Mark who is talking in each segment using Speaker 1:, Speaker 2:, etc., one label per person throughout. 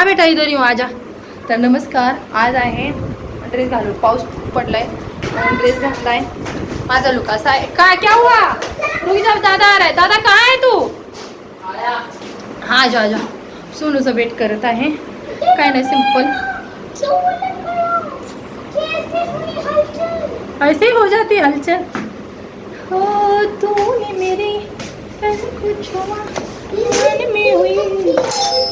Speaker 1: हा बेटा, इधर येऊ आजा। तर नमस्कार, आज आहे ड्रेस घालून पाऊस पडलाय ड्रेस घातलाय। माझा लुक असा आहे काय क्या हुआ? रुक जा दादा आ रहा है। दादा, कहाँ है तू? हा आजा आजा सोनूचं वेट करत आहे। काय नाही सिंपल ऐसे ही हो जाती है हलचल। हो, तूने मेरी कुछ को मन मी होईल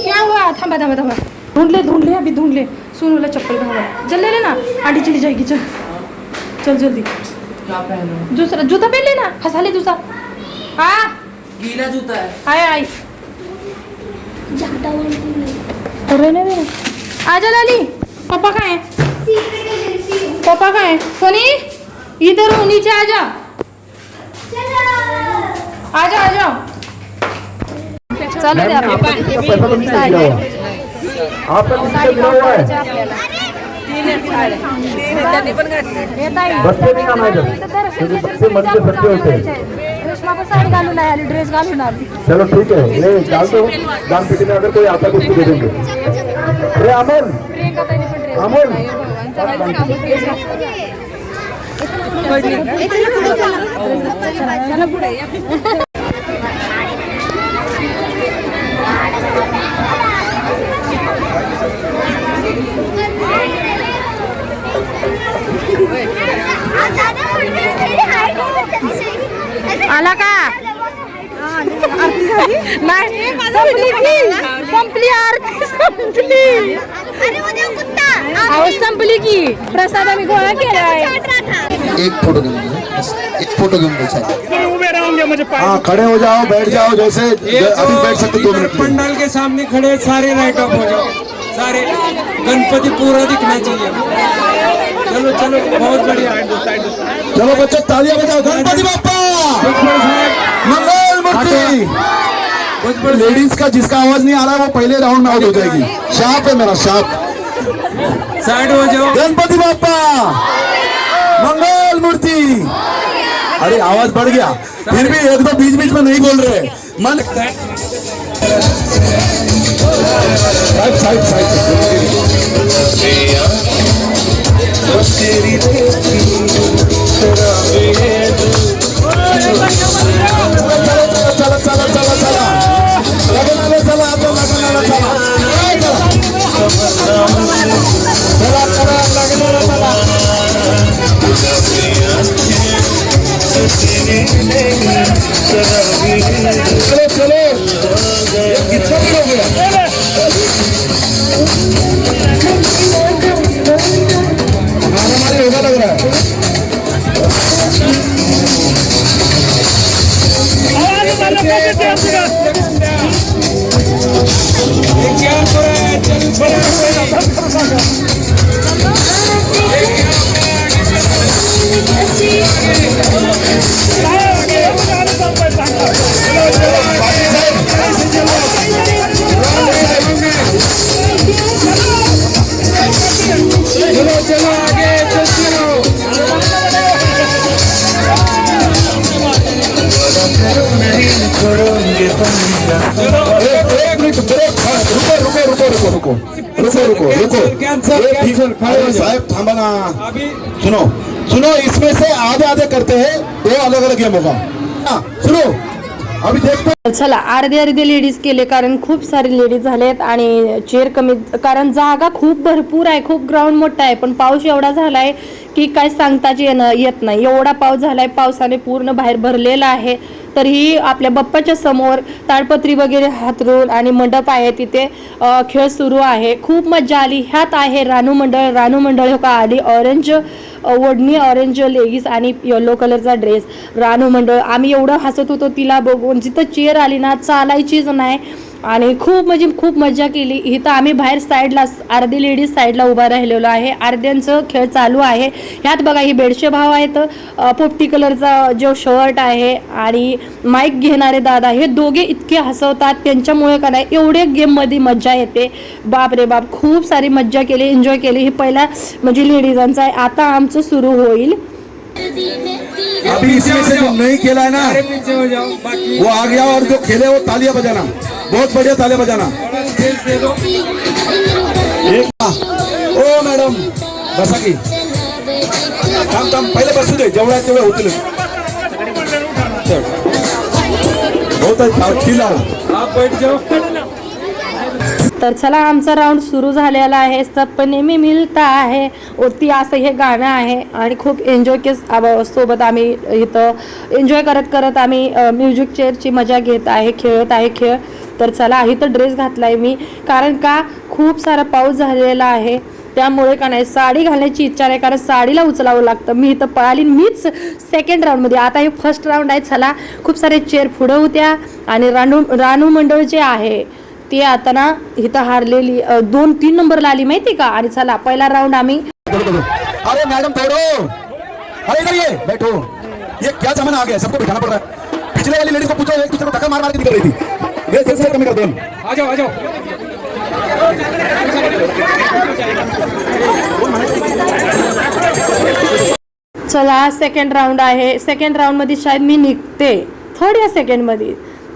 Speaker 1: थांबा थांबा थांबा. धुंडले धुंडले अभि धुंडले. सोनूला चप्पल घाला जल्ले ले ना. आडी चली जाएगी चल. चल जल्दी. दूसरा जूता पहन लेना फंसा ले दूसरा हाँ
Speaker 2: गीला जूता
Speaker 1: आय आए आए आजा रहने दे आ लाली. पापा कहाँ हैं? पापा सोनी? इधर हो नीचे
Speaker 3: आ जा. आ जा आ जाओ
Speaker 1: चालू द्या साडी घालून ड्रेस घालून आली.
Speaker 3: चलो ठीक आहे. चालतो. दान अगर कोई आता कुछ दे देंगे अरे अमन
Speaker 1: आला का नाही संपली की संपली आरती संपली। अहो संपली की। प्रसाद आम्ही गोळा केला आहे।
Speaker 4: एक फ़ोटो घेऊन एक फ़ोटो घेऊन
Speaker 3: हाँ खड़े हो जाओ बैठ जाओ जैसे अभी बैठ सकते दो मिनट
Speaker 5: पंडाल के सामने खड़े सारे लाइट ऑफ़ हो जाओ। सारे गणपति पूरा दिखना चाहिए। चलो चलो बहुत बढ़िया।
Speaker 3: चलो बच्चों तालियां बजाओ। गणपति बापा मंगल मूर्ति। लेडीज का जिसका आवाज नहीं आ रहा है वो पहले राउंड में आउट हो जाएगी। शाप है मेरा शाप
Speaker 5: साइड हो जाओ।
Speaker 3: गणपति बापा मंगल मूर्ति। अरे आवाज बढ़ गया। फिर भी एक दो बीच बीच में नहीं बोल रहे। मन साइड साइड साइड। चला चला चला चला चला लग्नाला चला आता लग्नाला चला चला चला लग्नाला चला चलो Thank you. रुको रुको। साहब थांबा ना
Speaker 5: अभी
Speaker 3: सुनो सुनो इसमें से आधे आधे करते हैं दो अलग अलग गेम होगा सुनो अभी देखते हैं
Speaker 1: चला अर्धे अर्धे लेडीज केले कारण खूप सारे लेडीज झालेत आणि चेअर कमी कारण जागा खूप भरपूर आहे खूप ग्राउंड मोठा आहे पण पाऊस एवढा झालाय की काय सांगताच येणं येत नाही. एवढा पाऊस झालाय पावसाने पूर्ण बाहेर भरलेला आहे. तरीही आपल्या बाप्पाच्या समोर ताडपत्री वगैरे हातरून आणि मंडप आहे तिथे खेळ सुरू आहे. खूप मजा आली. ह्यात आहे रानू मंडळ. रानू मंडळ हो का? आली ऑरेंज ओढणी ऑरेंज लेगीस आणि येलो कलरचा ड्रेस रानू मंडळ आम्ही एवढं हसत होतो तिला बघून. जिथं चेअर आली ना चालायचीच नाही. आणि खूप म्हणजे खूप मजा केली. इथं आम्ही बाहेर साईडला अर्धी लेडीज साईडला उभा राहिलेलो आहे. अर्ध्यांचं खेळ चालू आहे. ह्यात बघा ही बेडशे भाव आहेत. पोपटी कलरचा जो शर्ट आहे आणि माईक घेणारे दादा हे दोघे इतके हसवतात. त्यांच्यामुळे का नाही एवढे गेममध्ये मजा येते. बाप रे बाप खूप सारी मज्जा केली एन्जॉय केली. हे पहिला म्हणजे लेडीजांचा आहे. आता आमचं सुरू होईल.
Speaker 3: अभी इसमें से जो नहीं खेला है ना
Speaker 5: हो
Speaker 3: वो आ गया और जो खेले वो तालियां बजाना। बहुत बढ़िया ताले बजाना। एक ओ मॅडम बसा की थांब थांब पहिले बसू दे जेवढा तेवढे होतील. बहुत अच्छा ठीक
Speaker 5: आप बैठ जाओ.
Speaker 1: तर चला आमचा राऊंड सुरू झालेला आहे. सपने मी मिलता आहे. ओती असं हे गाणं आहे. आणि खूप एन्जॉय के सोबत आम्ही इथं एन्जॉय करत करत आम्ही म्युझिक चेअरची मजा घेत आहे खेळत आहे खेळ. तर चला इथं ड्रेस घातला आहे मी. कारण का? खूप सारा पाऊस झालेला आहे. त्यामुळे का नाही साडी घालण्याची इच्छा नाही. कारण साडीला उचलावं लागतं. मी इथं पळाली मीच सेकंड राऊंडमध्ये आता हे फर्स्ट राऊंड आहे. चला खूप सारे चेअर पुढं होत्या. आणि रानू रानू मंडळ जे आहे ती आता ना इथं हारलेली दोन तीन नंबरला आली माहिती का? आणि चला पहिला राऊंड आम्ही
Speaker 3: अरे मैडम बैठो. अरे इधर ये. बैठो. ये क्या जमाना आ गया? सबको बिठाना पड़ रहा है। पिछले वाली लेडीज को पूछो एक दूसरे को धक्का मार मार के निकल रही थी। ये सिलसिला कमी कर दो।
Speaker 5: आ जाओ आ जाओ।
Speaker 1: चला सेकंड राऊंड आहे. सेकंड राऊंडमध्ये शायद मी निघते. थर्ड या सेकंडमध्ये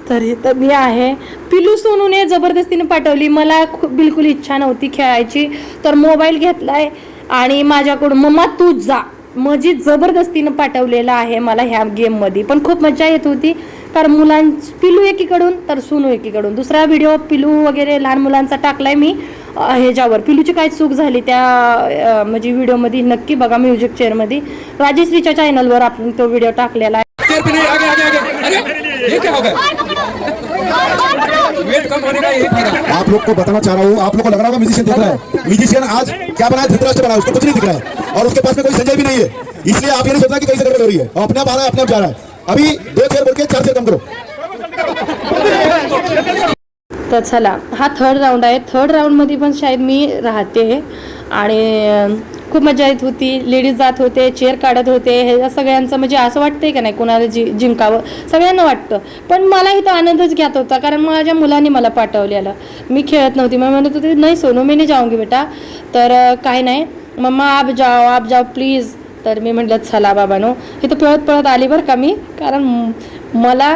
Speaker 1: तर इथं मी आहे पिलू सोनूने जबरदस्तीने पाठवली मला खूप बिलकुल इच्छा नव्हती खेळायची तर मोबाईल घेतलाय आणि माझ्याकडून मम्मा तू जा मजी जबरदस्तीनं पाठवलेलं आहे मला ह्या गेममध्ये पण खूप मजा येत होती कारण मुलां पिलू एकीकडून तर सोनू एकीकडून दुसरा व्हिडिओ पिलू वगैरे लहान मुलांचा टाकलाय मी ह्याच्यावर पिलूची काय चूक झाली त्या म्हणजे व्हिडिओमध्ये नक्की बघा म्युझिक चेअरमध्ये राजेश्रीच्या चॅनलवर आपण तो व्हिडिओ टाकलेला आहे
Speaker 5: हो
Speaker 3: आप लोग को बताना चाह रहा हूँ आप लोग को लग रहा होगा म्यूजिशियन दिख रहा है। म्यूजिशियन आज क्या बना है? धृतराष्ट्र बना है उसको कुछ नहीं दिख रहा है। और उसके पास में कोई संजय भी नहीं है। इसलिए आप ये नहीं सोचना कि कहीं से गड़बड़ हो। रही है और अपने आप आ रहा है अपने आप जा रहा है। अभी दो चेयर बढ़ के चार चेयर कम करो।
Speaker 1: तर चला हा थर्ड राऊंड आहे. थर्ड राऊंडमध्ये पण शायद मी राहते आणि अं, खूप मजा येत होती. लेडीज जात होते चेअर काढत होते. हे सगळ्यांचं म्हणजे असं वाटतंय का नाही कोणाला जि जिंकावं? सगळ्यांना वाटतं. पण मला इथं आनंदच घ्यात होता. कारण माझ्या मुलांनी मला पाठवलेलं मी खेळत नव्हती. मग म्हणत होते नाही सोनू मी नाही जाऊंगी बेटा. तर काही काय नाही. मम्मा आप जाओ आप जाओ प्लीज. तर मी म्हटलं चला बाबानो. इथं पळत पळत आली बरं का मी. कारण मला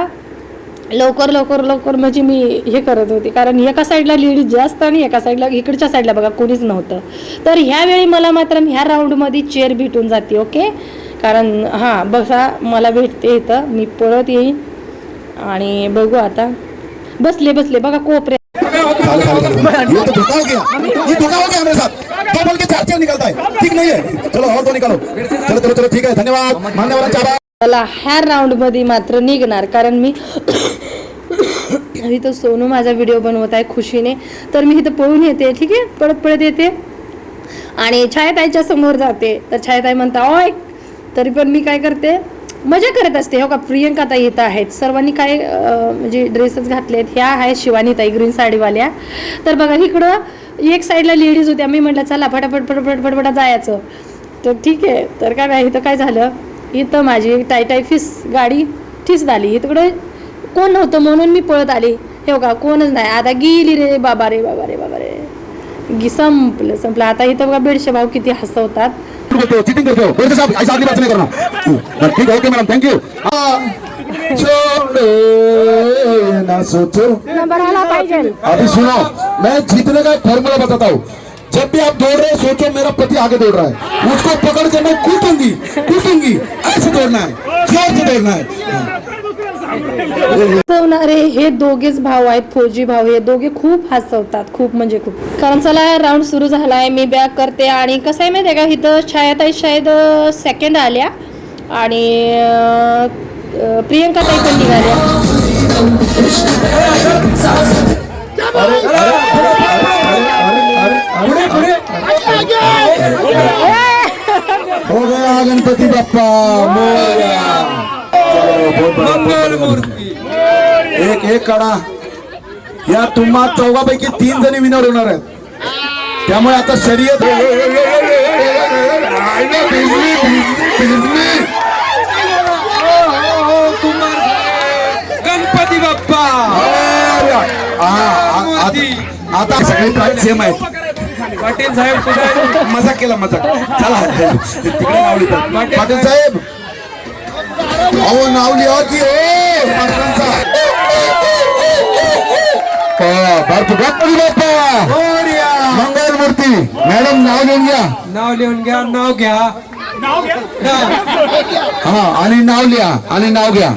Speaker 1: लवकर लवकर लवकर म्हणजे मी हे करत होते. कारण एका साईडला लेडीज जास्त आणि एका साईडला इकडच्या साईडला बघा कोणीच नव्हतं. तर ह्यावेळी मला मात्र ह्या राऊंडमध्ये चेअर भेटून जाते ओके कारण हां बसा मला भेटते इथं. मी पळत येईन आणि बघू आता. बसले बसले. बघा कोपरे
Speaker 3: खाली खाली खाली ये तो धोखा गया ये धोखा गया हमारे साथ दो बोल के चार चेयर निकलता ठीक नहीं चलो और दो निकालो चलो चलो चलो ठीक धन्यवाद. मान्यवर चाबा
Speaker 1: मला ह्या राऊंडमध्ये मात्र निघणार. कारण मी इथं सोनू माझा व्हिडिओ बनवत आहे खुशीने. तर मी इथं पळून येते ठीक आहे? पळत पळत येते. आणि छायाताईच्या समोर जाते. तर छायाताई म्हणता ओय! तरी पण मी काय करते? मजा करत असते. हो का? प्रियंका ताई इथं आहेत. सर्वांनी काय म्हणजे ड्रेसेस आहेत ह्या आहेत शिवानी ताई ग्रीन साडीवाल्या. तर बघा इकडं एक साईडला लेडीज होत्या. मी म्हटलं चला फटाफट फटाफट फटफटा जायचं. तर ठीक आहे. तर काय नाही इथं काय झालं? इथं माझी टाय फिस गाडी ठीस झाली. इकडं कोण नव्हतं म्हणून मी पळत आली. हे का कोणच नाही. आता गेली रे बाबा रे बाबा रे बाबा रे. गी संपलं संपलं. आता इथं बघा बेडशे भाऊ किती हसवतात.
Speaker 3: चीटिंग करते हो बोलते साहब ऐसा अगली बात नहीं करना ठीक है ओके मैडम थैंक यू छोड़ो ना सोचो.
Speaker 1: नंबर आला पाहिजे.
Speaker 3: अभी सुनो मैं जीतने का एक फॉर्मूला बताता हूँ. जब भी आप दौड़ रहे हो सोचो मेरा पति आगे दौड़ रहा है। उसको पकड़ के मैं कूटूँगी कूटूँगी ऐसे दौड़ना है ज़ोर से दौड़ना है।
Speaker 1: हसवणारे हे दोघेच भाऊ आहेत फौजी भाऊ हे दोघे खूप हसवतात खूप म्हणजे खूप. कारण चला राऊंड सुरू झालाय मी बॅक करते. आणि कसं आहे माहिती आहे का इथं छायाताई शायद सेकंड आल्या. आणि प्रियंका ताई पण निघाल्या.
Speaker 3: हो गया.
Speaker 5: मंगल। मूर्ती
Speaker 3: एक एक काढा या तुम्हा चौघापैकी तीन जणी विनर होणार आहेत त्यामुळे आता शर्यत
Speaker 5: गणपती बाप्पा
Speaker 3: आता सगळे प्राईज सेम आहेत
Speaker 5: पाटील साहेब कुठे
Speaker 3: मजाक केला मजाक चला तिकडे पाटील साहेब अहो नाव लिहा की हो मंगल मूर्ती. मॅडम नाव घेऊन घ्या.
Speaker 5: नाव लिहून घ्या. नाव घ्या.
Speaker 3: हा आणि नाव लिहा आणि नाव घ्या.